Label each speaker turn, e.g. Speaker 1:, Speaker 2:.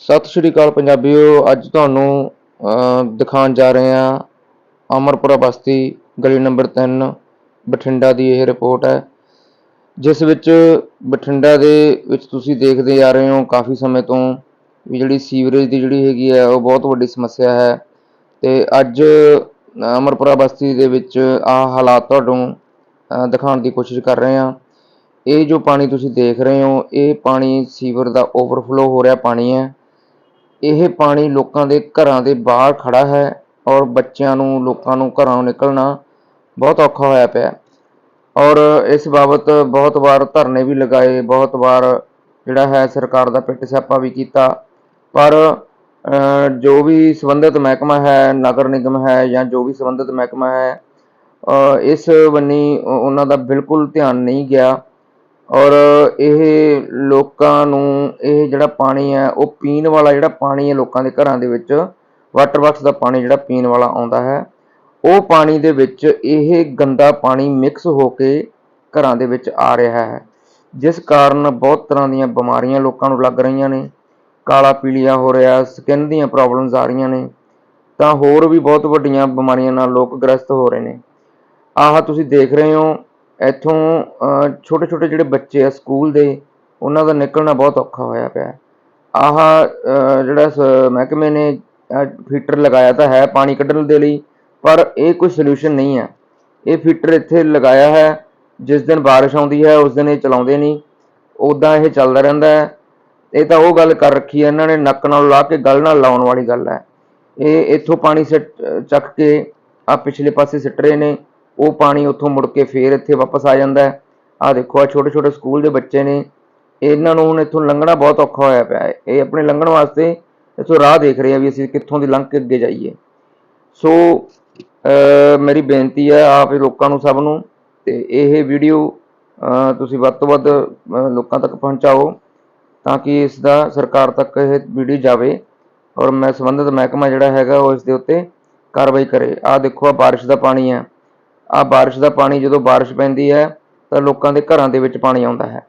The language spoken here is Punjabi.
Speaker 1: ਸਤਿ ਸ਼੍ਰੀ ਅਕਾਲ ਪੰਜਾਬੀਓ ਅੱਜ ਤੁਹਾਨੂੰ ਦਿਖਾਉਣ ਜਾ ਰਹੇ ਹਾਂ ਅਮਰਪੁਰਾ ਬਸਤੀ ਗਲੀ ਨੰਬਰ 3 ਬਠਿੰਡਾ ਦੀ ਇਹ ਰਿਪੋਰਟ ਹੈ। ਜਿਸ ਵਿੱਚ ਬਠਿੰਡਾ ਦੇ ਵਿੱਚ ਤੁਸੀਂ ਦੇਖਦੇ ਆ ਰਹੇ ਹੋ ਕਾਫੀ ਸਮੇਂ ਤੋਂ ਵੀ ਜਿਹੜੀ ਸੀਵਰੇਜ ਦੀ ਜਿਹੜੀ ਹੈਗੀ ਹੈ, ਉਹ ਬਹੁਤ ਵੱਡੀ ਸਮੱਸਿਆ ਹੈ। ਤੇ ਅੱਜ ਅਮਰਪੁਰਾ ਬਸਤੀ ਦੇ ਵਿੱਚ ਆਹ ਹਾਲਾਤ ਤੁਹਾਨੂੰ ਦਿਖਾਉਣ ਦੀ ਕੋਸ਼ਿਸ਼ ਕਰ ਰਹੇ ਹਾਂ। ਇਹ ਜੋ ਪਾਣੀ ਤੁਸੀਂ ਦੇਖ ਰਹੇ ਹੋ, ਇਹ ਪਾਣੀ ਸੀਵਰ ਦਾ ਓਵਰਫਲੋ ਹੋ ਰਿਹਾ ਪਾਣੀ ਹੈ। ਇਹ ਪਾਣੀ ਲੋਕਾਂ ਦੇ ਘਰਾਂ ਦੇ ਬਾਹਰ ਖੜ੍ਹਾ ਹੈ ਔਰ ਬੱਚਿਆਂ ਨੂੰ, ਲੋਕਾਂ ਨੂੰ ਘਰਾਂ ਨਿਕਲਣਾ ਬਹੁਤ ਔਖਾ ਹੋਇਆ ਪਿਆ। ਔਰ ਇਸ ਬਾਬਤ ਬਹੁਤ ਵਾਰ ਧਰਨੇ ਵੀ ਲਗਾਏ, ਬਹੁਤ ਵਾਰ ਜਿਹੜਾ ਹੈ ਸਰਕਾਰ ਦਾ ਪਿੱਟ ਸਿਆਪਾ ਵੀ ਕੀਤਾ। ਪਰ ਜੋ ਵੀ ਸੰਬੰਧਿਤ ਮਹਿਕਮਾ ਹੈ, ਨਗਰ ਨਿਗਮ ਹੈ ਜਾਂ ਜੋ ਵੀ ਸੰਬੰਧਿਤ ਮਹਿਕਮਾ ਹੈ ਇਸ ਬੰਨੀ ਉਹਨਾਂ ਦਾ ਬਿਲਕੁਲ ਧਿਆਨ ਨਹੀਂ ਗਿਆ। ਔਰ ਇਹ ਲੋਕਾਂ ਨੂੰ ਇਹ ਜਿਹੜਾ ਪਾਣੀ ਹੈ, ਉਹ ਪੀਣ ਵਾਲਾ ਜਿਹੜਾ ਪਾਣੀ ਹੈ ਲੋਕਾਂ ਦੇ ਘਰਾਂ ਦੇ ਵਿੱਚ ਵਾਟਰ ਵਰਕਸ ਦਾ ਪਾਣੀ ਜਿਹੜਾ ਪੀਣ ਵਾਲਾ ਆਉਂਦਾ ਹੈ, ਉਹ ਪਾਣੀ ਦੇ ਵਿੱਚ ਇਹ ਗੰਦਾ ਪਾਣੀ ਮਿਕਸ ਹੋ ਕੇ ਘਰਾਂ ਦੇ ਵਿੱਚ ਆ ਰਿਹਾ ਹੈ। ਜਿਸ ਕਾਰਨ ਬਹੁਤ ਤਰ੍ਹਾਂ ਦੀਆਂ ਬਿਮਾਰੀਆਂ ਲੋਕਾਂ ਨੂੰ ਲੱਗ ਰਹੀਆਂ ਨੇ, ਕਾਲਾ ਪੀਲੀਆ ਹੋ ਰਿਹਾ ਸਕਿਨ ਦੀਆਂ ਪ੍ਰੋਬਲਮਸ ਆ ਰਹੀਆਂ ਨੇ, ਤਾਂ ਹੋਰ ਵੀ ਬਹੁਤ ਵੱਡੀਆਂ ਬਿਮਾਰੀਆਂ ਨਾਲ ਲੋਕ ਗ੍ਰਸਤ ਹੋ ਰਹੇ ਨੇ। ਆਹ ਤੁਸੀਂ ਦੇਖ ਰਹੇ ਹੋ, ਇੱਥੋਂ ਛੋਟੇ ਛੋਟੇ ਜਿਹੜੇ ਬੱਚੇ ਆ ਸਕੂਲ ਦੇ ਉਹਨਾਂ ਦਾ ਨਿਕਲਣਾ ਬਹੁਤ ਔਖਾ ਹੋਇਆ ਪਿਆ। ਹੈ। ਆਹ ਅ, ਜਿਹੜਾ ਸ- ਮਹਿਕਮੇ ਨੇ ਫੀਟਰ ਲਗਾਇਆ ਤਾਂ ਹੈ ਪਾਣੀ ਕੱਢਣ ਦੇ ਲਈ ਪਰ ਇਹ ਕੋਈ ਸੋਲੂਸ਼ਨ ਨਹੀਂ ਹੈ। ਇਹ ਫੀਟਰ ਇੱਥੇ ਲਗਾਇਆ ਹੈ ਜਿਸ ਦਿਨ ਬਾਰਿਸ਼ ਆਉਂਦੀ ਹੈ ਉਸ ਦਿਨ ਇਹ ਚਲਾਉਂਦੇ ਨਹੀਂ। ਉਦਾਂ ਇਹ ਚੱਲਦਾ ਰਹਿੰਦਾ ਹੈ। ਇਹ ਤਾਂ ਉਹ ਗੱਲ ਕਰ ਰੱਖੀ ਹੈ ਇਹਨਾਂ ਨੇ ਨੱਕ ਨਾਲ ਲਾ ਕੇ ਗਲ ਨਾਲ ਲਾਉਣ ਵਾਲੀ ਗੱਲ ਹੈ। ਇਹ ਇੱਥੋਂ ਪਾਣੀ ਸਿੱਟ ਚੱਕ ਕੇ ਆ ਪਿਛਲੇ ਪਾਸੇ ਸਿੱਟ ਰਹੇ ਨੇ। ਉਹ ਪਾਣੀ ਉੱਥੋਂ ਮੁੜ ਕੇ ਫੇਰ ਇੱਥੇ ਵਾਪਸ ਆ ਜਾਂਦਾ ਹੈ। ਆ ਦੇਖੋ ਆ ਛੋਟੇ ਛੋਟੇ ਸਕੂਲ ਦੇ ਬੱਚੇ ਨੇ। ਇਹਨਾਂ ਨੂੰ ਹੁਣ ਇੱਥੋਂ ਲੰਘਣਾ ਬਹੁਤ ਔਖਾ ਹੋਇਆ ਪਿਆ ਹੈ। ਇਹ ਆਪਣੇ ਲੰਘਣ ਵਾਸਤੇ ਇੱਥੋਂ ਰਾਹ ਦੇਖ ਰਹੇ ਆ ਵੀ ਅਸੀਂ ਕਿੱਥੋਂ ਦੀ ਲੰਘ ਕੇ ਅੱਗੇ ਜਾਈਏ। ਸੋ ਮੇਰੀ ਬੇਨਤੀ ਹੈ ਆਪ ਲੋਕਾਂ ਨੂੰ, ਸਭ ਨੂੰ, ਤੇ ਇਹ ਵੀਡੀਓ ਤੁਸੀਂ ਵੱਧ ਤੋਂ ਵੱਧ ਲੋਕਾਂ ਤੱਕ ਪਹੁੰਚਾਓ ਤਾਂ ਕਿ ਇਸ ਦਾ ਸਰਕਾਰ ਤੱਕ ਇਹ ਵੀਡੀਓ ਜਾਵੇ ਔਰ ਮੈਂ ਸੰਬੰਧਿਤ ਮਹਿਕਮਾ ਜਿਹੜਾ ਹੈਗਾ ਉਹ ਇਸ ਦੇ ਉੱਤੇ ਕਾਰਵਾਈ ਕਰੇ। ਆਹ ਦੇਖੋ ਆ ਬਾਰਿਸ਼ ਦਾ ਪਾਣੀ ਹੈ। ਆਹ ਬਾਰਿਸ਼ ਦਾ ਪਾਣੀ ਜਦੋਂ ਬਾਰਿਸ਼ ਪੈਂਦੀ ਹੈ ਤਾਂ ਲੋਕਾਂ ਦੇ ਘਰਾਂ ਦੇ ਵਿੱਚ ਪਾਣੀ ਆਉਂਦਾ ਹੈ।